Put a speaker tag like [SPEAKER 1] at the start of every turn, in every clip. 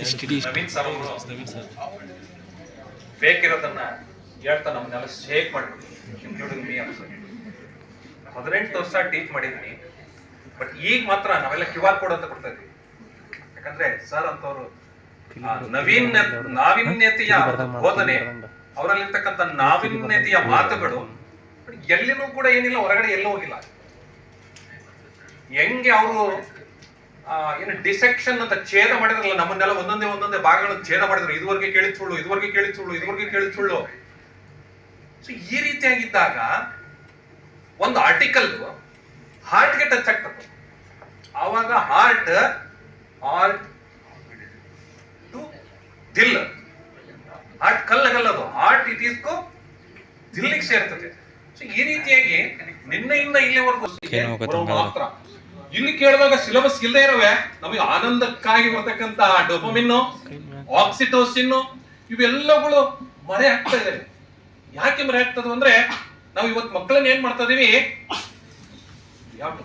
[SPEAKER 1] Naveen sir ಅವರು fake ಇರೋದನ್ನ ಹೇಳ್ತಾ ನಮ್ಮನ್ನೆಲ್ಲ ಶೇಕ್ ಮಾಡ್ಬಿಟ್ಟು ಇನ್ಕ್ಲೂಡಿಂಗ್ ಮೀ ಆಲ್ಸೋ ಹದಿನೆಂಟು ವರ್ಷ ಟೀಚ್ ಮಾಡಿದ್ದೀನಿ ಬಟ್ ಈಗ ಮಾತ್ರ ನಾವೆಲ್ಲ ಕ್ಯೂ ಆರ್ ಕೋಡ್ ಅಂತ ಕೊಡ್ತಾ ಇದ್ವಿ. ಯಾಕಂದ್ರೆ ಸರ್ ಅಂತವರು ನವೀನ್ ನಾವೀನ್ಯತೆಯ ಬೋಧನೆ ಅವರಲ್ಲಿರ್ತಕ್ಕಂಥ ನಾವೀನ್ಯತೆಯ ಮಾತುಗಳು ಎಲ್ಲಿನೂ ಕೂಡ ಏನಿಲ್ಲ ಹೊರಗಡೆ ಎಲ್ಲೂ ಹೋಗಿಲ್ಲ. ಹೆಂಗೆ ಅವರು ಏನು ಡಿಸೆಕ್ಷನ್ ಅಂತ ಛೇದ ಮಾಡಿದ್ರಲ್ಲ ನಮ್ಮನ್ನೆಲ್ಲ ಒಂದೊಂದೇ ಒಂದೊಂದೇ ಭಾಗಗಳನ್ನು ಛೇದ ಮಾಡಿದ್ರು. ಇದುವರೆಗೆ ಕೇಳಿದ ಸುಳ್ಳು ಇದುವರೆಗೆ ಕೇಳಿದ ಸುಳ್ಳು ಇದುವರೆಗೆ ಕೇಳಿದ ಸುಳ್ಳು. ಸೊ ಈ ರೀತಿಯಾಗಿದ್ದಾಗ ಒಂದು ಆರ್ಟಿಕಲ್ ಹಾರ್ಟ್ಗೆ ಟಚ್ ಆಗ್ತದೆ. ಆವಾಗ ಹಾರ್ಟ್ ಹಾರ್ಟ್ ಟು ದಿಲ್ ಹಾರ್ಟ್ ಕಲ್ಲಗಲ್ಲದು ಹಾರ್ಟ್ ಇಟ್ ಈಸ್ ದಿಲ್ಲಿಗೆ ಸೇರ್ತದೆ. ಸೊ ಈ ರೀತಿಯಾಗಿ ನಿನ್ನೆಯಿಂದ ಇಲ್ಲಿವರೆಗೂ ಮಾತ್ರ. ಇಲ್ಲಿ ಕೇಳಿದಾಗ ಸಿಲೆಬಸ್ ಇಲ್ಲದೆ ಇರವೆ? ನಮಗೆ ಆನಂದಕ್ಕಾಗಿ ಬರ್ತಕ್ಕಂತ ಡೊಪಮಿನ್ನು ಆಕ್ಸಿಟೋಸಿನ್ ಇವೆಲ್ಲಗಳು ಮರೆ ಆಗ್ತಾ ಇದಾವೆ. ಯಾಕೆ ಮರೆ ಆಗ್ತದೆ ಅಂದ್ರೆ, ನಾವು ಇವತ್ತು ಮಕ್ಕಳನ್ನ ಏನ್ ಮಾಡ್ತಾ ಇದೀವಿ?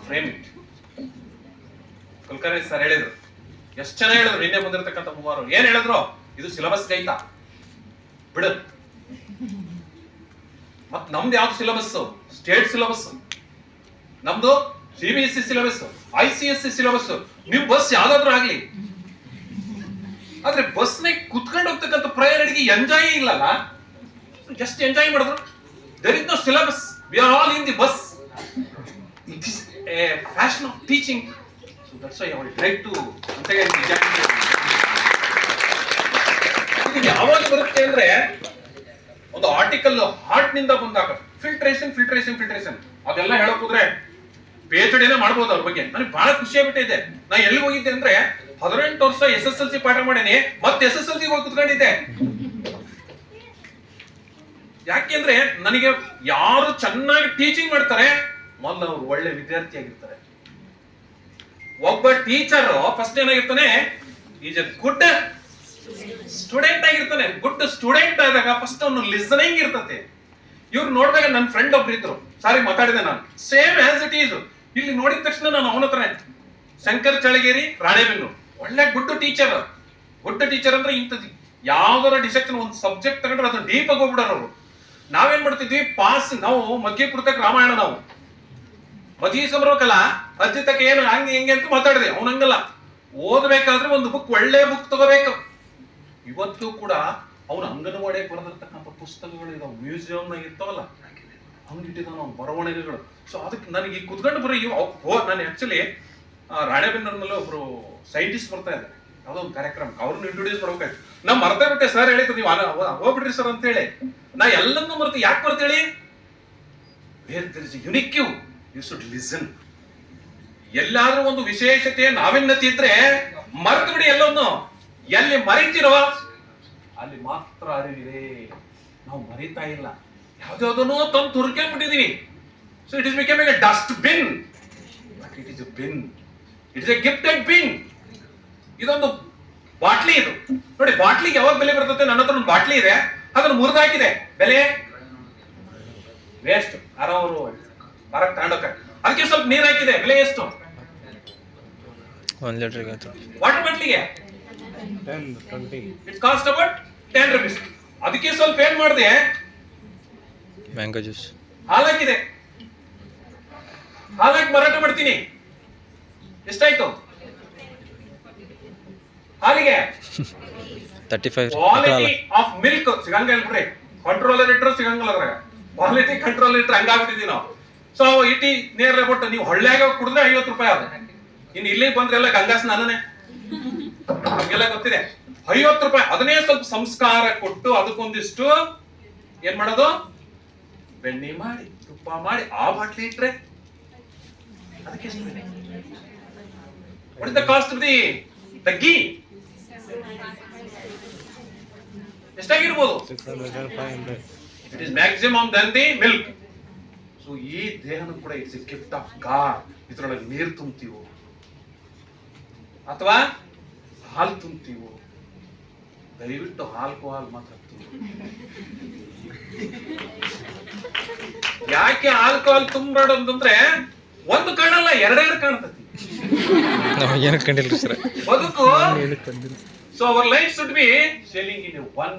[SPEAKER 1] ಫ್ರೇಮ್ ಇಟ್ ಕುಲಕರ್ಣಿ ಸರ್ ಹೇಳಿದ್ರು. ಎಷ್ಟು ಜನ ಹೇಳಿದ್ರು? ನಿನ್ನೆ ಬಂದಿರತಕ್ಕಂಥ ಮೂವರು. ಏನ್ ಹೇಳಿದ್ರು? ಇದು ಸಿಲೆಬಸ್ ಗೈತಾ ಬಿಡು. ಮತ್ ನಮ್ದು ಯಾವ್ದು ಸಿಲೆಬಸ್ ಸ್ಟೇಟ್ ಸಿಲೆಬಸ್ ನಮ್ದು C syllabus I C S C syllabus ನೀವು ಬಸ್ ಯಾವ್ದಾದ್ರು ಆಗ್ಲಿ. ಆದ್ರೆ ಬಸ್ ನೇ ಕುತ್ಕೊಂಡು ಹೋಗ್ತಕ್ಕಂಥ ಪ್ರಯಾಣಿಗೆ ಎಂಜಾಯ್ ಇಲ್ಲಲ್ಲ. ಜಸ್ಟ್ ಎಂಜಾಯ್ ಮಾಡಿದ್ರು. There is no syllabus we are all in the bus it is a fashion of teaching to ಯಾವಾಗ ಬರುತ್ತೆ ಅಂದ್ರೆ ಒಂದು ಆರ್ಟಿಕಲ್ ಹಾರ್ಟ್ನಿಂದ ಬಂದಾಗ ಫಿಲ್ಟ್ರೇಷನ್ ಫಿಲ್ಟ್ರೇಷನ್ ಫಿಲ್ಟ್ರೇಷನ್ ಅದೆಲ್ಲ ಹೇಳಕ್ ಹೋದ್ರೆ ಪೇಚ್ ಡಿನೇ ಮಾಡ್ಬೋದು ಅವ್ರ ಬಗ್ಗೆ. ನನಗೆ ಬಹಳ ಖುಷಿ ಆಗ್ಬಿಟ್ಟಿದೆ. ನಾ ಎಲ್ಲಿ ಹೋಗಿದ್ದೆ ಅಂದ್ರೆ ಹದಿನೆಂಟು ವರ್ಷ ಎಸ್ ಎಸ್ ಎಲ್ ಸಿ ಪಾಠ ಮಾಡೇನಿ, ಮತ್ತೆ ಎಸ್ ಎಸ್ ಎಲ್ ಸಿ ಹೋಗಿ ಕುತ್ಕೊಂಡಿದ್ದೆ. ಯಾಕೆಂದ್ರೆ ನನಗೆ ಯಾರು ಚೆನ್ನಾಗಿ ಟೀಚಿಂಗ್ ಮಾಡ್ತಾರೆ, ಮೊದಲು ಅವ್ರು ಒಳ್ಳೆ ವಿದ್ಯಾರ್ಥಿ ಆಗಿರ್ತಾರೆ. ಒಬ್ಬ ಟೀಚರ್ ಫಸ್ಟ್ ಏನಾಗಿರ್ತಾನೆ ಈಸ್ ಎ ಗುಡ್ ಸ್ಟೂಡೆಂಟ್ ಆಗಿರ್ತಾನೆ. ಗುಡ್ ಸ್ಟೂಡೆಂಟ್ ಆದಾಗ ಫಸ್ಟ್ ಅವನು ಲಿಸನಿಂಗ್ ಇರ್ತತೆ ಇವ್ರು ನೋಡಿದಾಗ ನನ್ನ ಫ್ರೆಂಡ್ ಒಬ್ರು ಇದ್ರು ಸಾರಿ ಮಾತಾಡಿದೆ ನಾನು. ಸೇಮ್ ಆಸ್ ಇಟ್ ಈಸ್ ಇಲ್ಲಿ ನೋಡಿದ ತಕ್ಷಣ ನಾನು ಅವನ ಹತ್ರ ಶಂಕರ್ ಚಳಗೇರಿ ರಾಣೆಬೆನ್ನು ಒಳ್ಳೆ ಗುಡ್ ಟೀಚರ್ ಗುಡ್ ಟೀಚರ್ ಅಂದ್ರೆ ಇಂಥದ್ದು. ಯಾವ್ದಾರ ಡಿಸೆಕ್ಷನ್ ಒಂದು ಸಬ್ಜೆಕ್ಟ್ ತಗೊಂಡ್ರೆ ಅದನ್ನ ಡೀಪ್ ಆಗಿ ಅವರು. ನಾವೇನ್ ಮಾಡ್ತಿದ್ವಿ? ಪಾಸ್ ನಾವು ಮಗ್ಗೆ ಪುಸ್ತಕ ರಾಮಾಯಣ ನಾವು. ಮದುವೆ ಸಂಭ್ರಮಕ್ಕಲ್ಲ ಅಜ್ಜಿ ಏನು ಹಂಗೆ ಹೆಂಗೆ ಅಂತ ಮಾತಾಡಿದೆ. ಅವನಂಗಲ್ಲ ಓದಬೇಕಾದ್ರೆ ಒಂದು ಬುಕ್ ಒಳ್ಳೆ ಬುಕ್ ತಗೋಬೇಕು. ಇವತ್ತು ಕೂಡ ಅವನ ಅಂಗನವಾಡಿಗೆ ಬರೆದಿರ್ತಕ್ಕಂಥ ಪುಸ್ತಕಗಳು ಇದಾವೆ ಮ್ಯೂಸಿಯಂನಾಗ ಇರ್ತಾವಲ್ಲ. ಹಂಗಿಟ್ಟಿದಾನ ಅವ್ನ ಬರವಣಿಗೆಗಳು. ಸೊ ಅದಕ್ಕೆ ನನಗೆ ಈ ಕುತ್ಕೊಂಡು ಬರೀ ಹೋ, ನಾನು ಆಕ್ಚುಲಿ ರಾಣೆಬೆನ್ನೂರಿನಲ್ಲಿ ಒಬ್ರು ಸೈಂಟಿಸ್ಟ್ ಬರ್ತಾ ಇದ್ದಾರೆ. ಯಾವುದೋ ಒಂದು ಕಾರ್ಯಕ್ರಮಕ್ಕೆ. ಅವ್ರನ್ನ ಇಂಟ್ರೊಡ್ಯೂಸ್ ಮಾಡ್ಬೇಕಾಯ್ತು. ನಾ ಮರ್ತಾ ಬಿಟ್ಟೆ ಸರ್ ಹೇಳಿದ್ದು, ನೀವು ಹೋಗ್ಬಿಡ್ರಿ ಸರ್ ಅಂತ ಹೇಳಿ. ನಾ ಎಲ್ಲನ್ನೂ ಮರ್ತು, ಯಾಕೆ ಮರ್ತೇಳಿ unique you you should listen ಎಲ್ಲಾದ್ರೂ ಒಂದು ವಿಶೇಷತೆ ನಾವಿನ್ಯತೆ ಇದ್ರೆ ಮರ್ತು ಬಿಡಿ ಎಲ್ಲವನ್ನು. ಎಲ್ಲಿ ಮರಿತಿರೋ, ಅಲ್ಲಿ ಮಾತ್ರ ಅರಿವಿದೆ. ನಾವು ಮರಿತಾ ಇಲ್ಲ. ಯಾವ್ದಾವ್ದನ್ನೋ ತಂದು ತುರ್ಕೊಂಡ್ಬಿಟ್ಟಿದೀವಿ so it is becoming a dust bin but it is a bin it is a gifted bin ಇದೊಂದು ಬಾಟ್ಲಿ ಇದು. ನೋಡಿ ಬಾಟ್ಲಿಗೆ ಯಾವಾಗ ಬೆಲೆ ಬರ್ತದೆ? ನನ್ನ ಹತ್ರ ಒಂದು ಬಾಟ್ಲಿ ಇದೆ. ಅದನ್ನು ಮುರಿದಾಕಿದೆ ಬೆಲೆ? ವೇಸ್ಟ್ ಅರವರು ಅವರು ಹೊರಗೆ ತಗೊಂಡೋಗ ಅದಕ್ಕೆ ಸ್ವಲ್ಪ ನೀರು ಹಾಕಿದೆ. ಬೆಲೆ ಎಷ್ಟು?
[SPEAKER 2] ಒಂದು
[SPEAKER 1] water ಬಾಟ್ಲಿಗೆ?
[SPEAKER 3] It
[SPEAKER 1] it's cost about ten rupees ಅದಕ್ಕೆ ಸ್ವಲ್ಪ ಏನ್ ಮಾಡಿದೆ?
[SPEAKER 2] ಮ್ಯಾಂಗೋ ಜ್ಯೂಸ್
[SPEAKER 1] ಹಾಲಾಕಿದೆ ಹಾಲಾಕಿ ಮಾರಾಟ ಮಾಡ್ತೀನಿ. ಎಷ್ಟಾಯ್ತು? ಹಾಲಿಗೆ?
[SPEAKER 2] Thirty five
[SPEAKER 1] quality of milk ಸಿಗಂಗಿಲ್ಲ ಬಿಡ್ರಿ. ಕಂಟ್ರೋಲರ್ ಇಟ್ರು ಸಿಗಂಗಿಲ್ಲ ಅದ್ರಾಗ ಕ್ವಾಲಿಟಿ ಕಂಟ್ರೋಲ್ ಇಟ್ರೆ ಹಂಗಾಗ್ಬಿಟ್ಟಿದ್ವಿ ನಾವು. ಸೊ ಇಟಿ ನೇರ ಬಿಟ್ಟು ನೀವು ಹಳ್ಳಿಯಾಗ ಕುಡಿದ್ರೆ ಐವತ್ತು ರೂಪಾಯಿ ಅದು ಇನ್ನು ಇಲ್ಲಿಗೆ ಬಂದ್ರೆ ಎಲ್ಲ ಗಂಗಾ ಸ್ನಾನನೇ ನಮಗೆಲ್ಲ ಗೊತ್ತಿದೆ. ಐವತ್ತು ರೂಪಾಯಿ ಅದನ್ನೇ ಸ್ವಲ್ಪ ಸಂಸ್ಕಾರ ಕೊಟ್ಟು ಅದಕ್ಕೊಂದಿಷ್ಟು ಏನ್ ಮಾಡೋದು? ಬೆಣ್ಣೆ ಮಾಡಿ, ತುಪ್ಪ ಮಾಡಿ, ಆ ಬಾಟ್ಲಿ ಇಟ್ರೆ ಅದಕ್ಕೆ the cost the the ghee ಎಷ್ಟಾಗಿರ್ಬೋದು? It is maximum than the milk so ಈ ದೇಹನೂ ಕೂಡ it's a gift of God ಇದ್ರೊಳಗೆ ನೀರು ತುಂಬ್ತೀವೋ? ಅಥವಾ ಹಾಲು ತುಂಬ್ತೀವೋ? ದಯವಿಟ್ಟು ಆಲ್ಕೋಹಾಲ್ ಹಾಲು ಮಾತ್ರ ಯಾಕೆ ಆಲ್ಕೋಹಾಲ್ ತುಂಬಾಡು ಅಂತಂದ್ರೆ ಒಂದು ಕಣ್ಣಲ್ಲ ಎರಡೆರಡು ಕಾಣ್ತತಿ.
[SPEAKER 2] ಸರ್.
[SPEAKER 1] ಬದುಕು. So our life should be sailing in one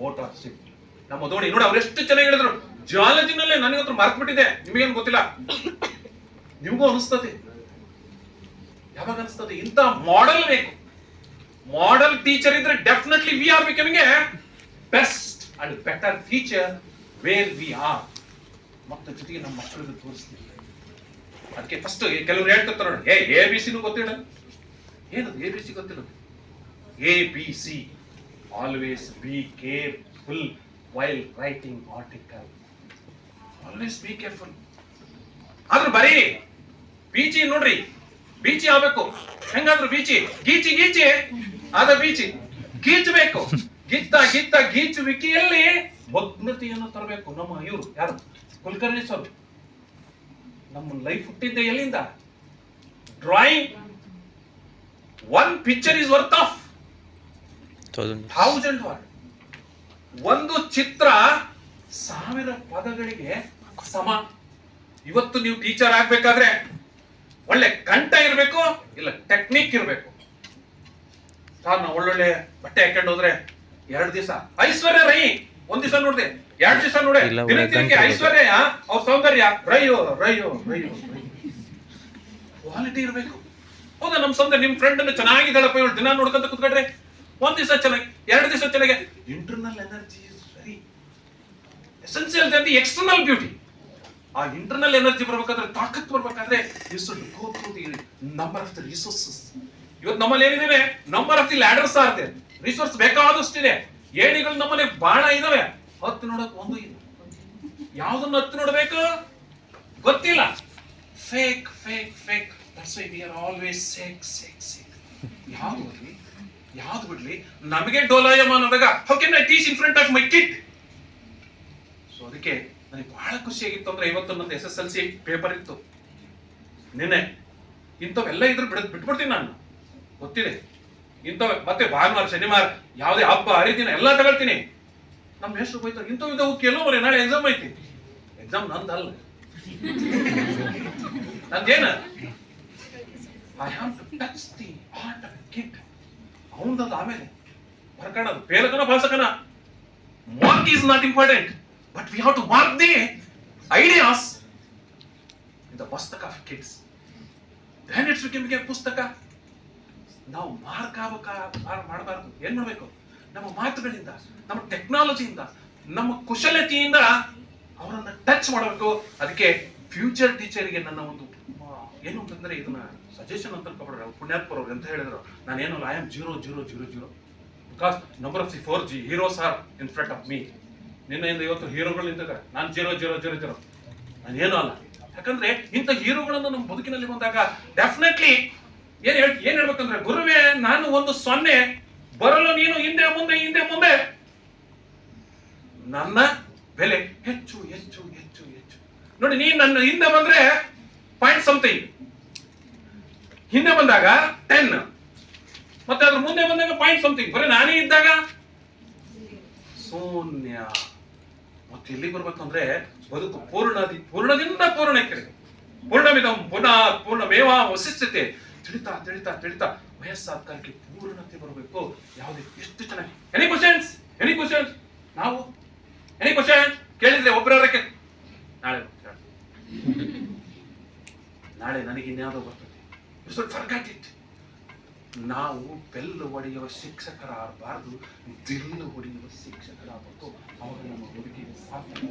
[SPEAKER 1] boat of ship ನಮ್ಮ ದೋಣಿ ನೋಡಿ ಅವ್ರು ಎಷ್ಟು ಚೆನ್ನಾಗಿ ಹೇಳಿದ್ರು. ಜಿಯಾಲಜಿನಲ್ಲೇ ನನಗಂತೂ ಮಾರ್ಕ್ ಮರ್ತು ಬಿಟ್ಟಿದೆ. ನಿಮಗೇನು ಗೊತ್ತಿಲ್ಲ? ನಿಮಗೂ ಅನಿಸ್ತದೆ. ಯಾವಾಗ ಅನಿಸ್ತದೆ? ಇಂಥ ಮಾಡೆಲ್ ಬೇಕು. ಮಾಡೆಲ್ ಟೀಚರ್ ಇದ್ರೆ definitely we are becoming a best and better teacher where we are ಮತ್ತೆ ಜೊತೆಗೆ ನಮ್ಮ ಮಕ್ಕಳಿಗೆ ತೋರಿಸ್ತೀವಿ ಅದಕ್ಕೆ ಫಸ್ಟ್ ಕೆಲವರು ನೋಡಿ, ಏ ಎ ಬಿ ಸಿನೂ ಗೊತ್ತಿಲ್ಲ? ಏನದು ಎ ಬಿ ಸಿ ಗೊತ್ತಿಲ್ಲ? A B C always be careful while writing article always be careful ಆದ್ರೆ ಬರೀ ಬೀಚಿ ನೋಡ್ರಿ ಬೀಚಿ ಆಗ್ಬೇಕು. ಹೆಂಗಾದ್ರು ಬೀಚಿ ಗೀಚಿ ಗೀಚಿ. ಆದ ಬೀಚಿ ಗೀಚಬೇಕು. ಗಿತ್ತ ಗಿತ್ತ ಗೀಚುವಿಕೆಯಲ್ಲಿ ಭಗ್ನತೆಯನ್ನು ತರಬೇಕು. ನಮ್ಮ ಇವರು ಯಾರು? ಕುಲಕರ್ಣಿ ಸ್ವಾಮಿ ನಮ್ಮ ಲೈಫ್ ಹುಟ್ಟಿದ್ದೆ ಎಲ್ಲಿಂದ? Drawing one picture is worth of thousand word ಒಂದು ಚಿತ್ರ ಸಾವಿರ ಪದಗಳಿಗೆ ಸಮ. ಇವತ್ತು ನೀವು ಟೀಚರ್ ಆಗ್ಬೇಕಾದ್ರೆ ಒಳ್ಳೆ ಕಂಠ ಇರಬೇಕು ಇಲ್ಲ ಟೆಕ್ನಿಕ್ ಇರಬೇಕು. ಸರ್ ನಾವು ಒಳ್ಳೊಳ್ಳೆ ಬಟ್ಟೆ ಹಾಕೊಂಡು ಹೋದ್ರೆ ಎರಡು ದಿವಸ. ಐಶ್ವರ್ಯ ರೈ ಒಂದ್ ದಿವಸ ನೋಡಿದೆ ಎರಡ್ ದಿವಸ ನೋಡೆ ದಿನಕ್ಕೆ ಐಶ್ವರ್ಯ ಅವ್ರ ಸೌಂದರ್ಯ ರೈಯೋ ರೈಯೋ ರೈಯೋ ಕ್ವಾಲಿಟಿ ಇರಬೇಕು. ಹೌದಾ ನಮ್ ಸೌಂದರ್ಯ ನಿಮ್ ಫ್ರೆಂಡ್ ಅನ್ನು ಚೆನ್ನಾಗಿದ್ದಾಳಪ್ಪ ಇವಳು ದಿನ ನೋಡ್ಕೊಂತ ಕುತ್ಕೊಂಡ್ರೆ ಒಂದ್ ದಿವಸ ಚೆನ್ನಾಗಿ ಎರಡು ದಿವಸ ಚೆನ್ನಾಗಿ. Internal energy is very essential the external beauty ಆ ಇಂಟರ್ನಲ್ ಎನರ್ಜಿ ಬರ್ಬೇಕಾದ್ರೆ ತಾಕತ್ ಬರ್ಬೇಕಾದ್ರೆ you should go through the number of the resources ಇವತ್ತು ನಮ್ಮಲ್ಲಿ ಏನಿದೆ ನಂಬರ್ ಆಫ್ ದಿ ಲ್ಯಾಡರ್ಸ್ ಸಾರ್ತೆ ರಿಸೋರ್ಸ್ ಬೇಕಾದಷ್ಟಿದೆ. ಏಣಿಗಳು ನಮ್ಮಲ್ಲಿ ಬಹಳ ಇದಾವೆ. ಹತ್ತು ನೋಡಕ್ ಒಂದು ಇದೆ. ಯಾವ್ದನ್ನ ಹತ್ತು ನೋಡ್ಬೇಕು? ಗೊತ್ತಿಲ್ಲ. Fake fake fake that's why we are always sake sake sake ಯಾವ್ದು ಬಿಡ್ಲಿ? ಯಾವ್ದು ಬಿಡ್ಲಿ? ನಮಗೆ ಡೋಲಾಯಮಾನ್ ಆದಾಗ how can I teach in front of my kid so ಅದಕ್ಕೆ ನನಗೆ ಬಹಳ ಖುಷಿಯಾಗಿತ್ತು ಅಂದ್ರೆ ಇವತ್ತು ನಂದು S S L C paper ಇತ್ತು. ನಿನ್ನೆ ಇಂಥವೆಲ್ಲ ಇದ್ರೆ ಬಿಡ ಬಿಟ್ಬಿಡ್ತೀನಿ ನಾನು. ಗೊತ್ತಿದೆ. ಇಂಥವೇ ಮತ್ತೆ ಭಾನುವಾರ, ಶನಿವಾರ ಯಾವುದೇ ಹಬ್ಬ, ಹರಿದಿನ ಎಲ್ಲ ತಗೊಳ್ತೀನಿ. ನಮ್ಮ ಹೆಸರು ಬೈತಾರೆ, ಇಂಥವು ಇದ್ದವು ಕೆಲವು ನಾಳೆ ಎಕ್ಸಾಮ್ ಐತಿ. ಎಕ್ಸಾಮ್ ನಂದಲ್ಲ. ನಂದೇನ? ಅವನದು ಆಮೇಲೆ ಬರ್ಕಣದು ಪೇಲಕನ ಭಾಸಕನ mark is not important but we have to mark the ideas in the ಪುಸ್ತಕ of kids then it's becoming ಪುಸ್ತಕ. ನಾವು ಮಾರ್ಕ್ ಮಾಡಬಾರ್ದು. ಏನ್ ಮಾಡಬೇಕು? ನಮ್ಮ ಮಾತುಗಳಿಂದ, ನಮ್ಮ ಟೆಕ್ನಾಲಜಿಯಿಂದ ನಮ್ಮ ಕುಶಲತೆಯಿಂದ ಅವರನ್ನ ಟಚ್ ಮಾಡಬೇಕು. ಅದಕ್ಕೆ ಫ್ಯೂಚರ್ ಟೀಚರ್ಗೆ ನನ್ನ ಒಂದು ಏನು ಅಂತಂದ್ರೆ ಇದನ್ನ ಸಜೆಷನ್ ಅಂತ ಅನ್ಕೊಬಿಡ್ರೆ ಪುಣ್ಯಾತ್ಪುರ ಅವ್ರು ಅಂತ ಹೇಳಿದ್ರು? ನಾನೇನು I am zero zero zero zero because number of C four G heroes are in front of me ನಿನ್ನೆಯಿಂದ ಇವತ್ತು ಹೀರೋಗಳು ನಾನು ಜೀರೋ ಜೀರೋ ಜೀರೋ ಜೀರೋ ನಾನೇನು ಅಲ್ಲ. ಯಾಕಂದ್ರೆ ಇಂಥ ಹೀರೋಗಳನ್ನು ನಮ್ಮ ಬದುಕಿನಲ್ಲಿ ಬಂದಾಗ ಡೆಫಿನೆಟ್ಲಿ ಏನ್ ಹೇಳ್, ಏನ್ ಹೇಳ್ಬೇಕಂದ್ರೆ, ಗುರುವೇ, ನಾನು ಒಂದು ಸೊನ್ನೆ, ಬರಲು ನೀನು ಹಿಂದೆ ಮುಂದೆ ಹಿಂದೆ ಮುಂದೆ. ನನ್ನ ಬೆಲೆ ಹೆಚ್ಚು ಹೆಚ್ಚು ಹೆಚ್ಚು ಹೆಚ್ಚು. ನೋಡಿ, ನೀನ್ ನನ್ನ ಹಿಂದೆ ಬಂದ್ರೆ ಪಾಯಿಂಟ್ ಸಮಥಿಂಗ್ ಹಿಂದೆ ಬಂದಾಗ ಟೆನ್ ಮತ್ತೆ ಅದ್ರ ಮುಂದೆ ಬಂದಾಗ ಪಾಯಿಂಟ್ ಸಮಥಿಂಗ್ ಬರೀ ನಾನೇ ಇದ್ದಾಗ ಶೂನ್ಯ. ಮತ್ತೆ ಎಲ್ಲಿಗೆ ಬರ್ಬೇಕಂದ್ರೆ ಬದುಕು ಪೂರ್ಣದಿ, ಪೂರ್ಣದಿಂದ ಪೂರ್ಣಕ್ಕೆ ಪೂರ್ಣಮಿದಂ ಪುನಃ ಪೂರ್ಣಮೇವ ವಸಿಷ್ಠತೆ. ತಿಳಿತಾ ತಿಳಿತಾ ತಿಳಿತಾ ವಯಸ್ಸಾದ ಪೂರ್ಣತೆ ಬರಬೇಕು. ಯಾವುದೇ ಎಷ್ಟು ಚೆನ್ನಾಗಿ ಎನಿ ಕ್ವಶನ್ಸ್ ಎನಿ ಕ್ವಶನ್ಸ್ ನಾವು? ಎನಿ ಕ್ವಶನ್ ಕೇಳಿದ್ರೆ ಒಬ್ಬರಕ್ಕೆ ನಾಳೆ ನಾಳೆ ನನಗೆ ಇನ್ಯಾವುದೋ ಬರ್ತದೆ. ಸ್ವಲ್ಪ ಫರ್ಗಾಟ್ ನಾವು ಬೆಲ್ಲು ಹೊಡೆಯುವ ಶಿಕ್ಷಕರಾಗಬಾರ್ದು. ದಿಲ್ಲು ಹೊಡೆಯುವ ಶಿಕ್ಷಕರಾಗಬೇಕು. ಅವರು ನಮ್ಮ ಹುಡುಗಿಗೆ ಸಾಧ್ಯ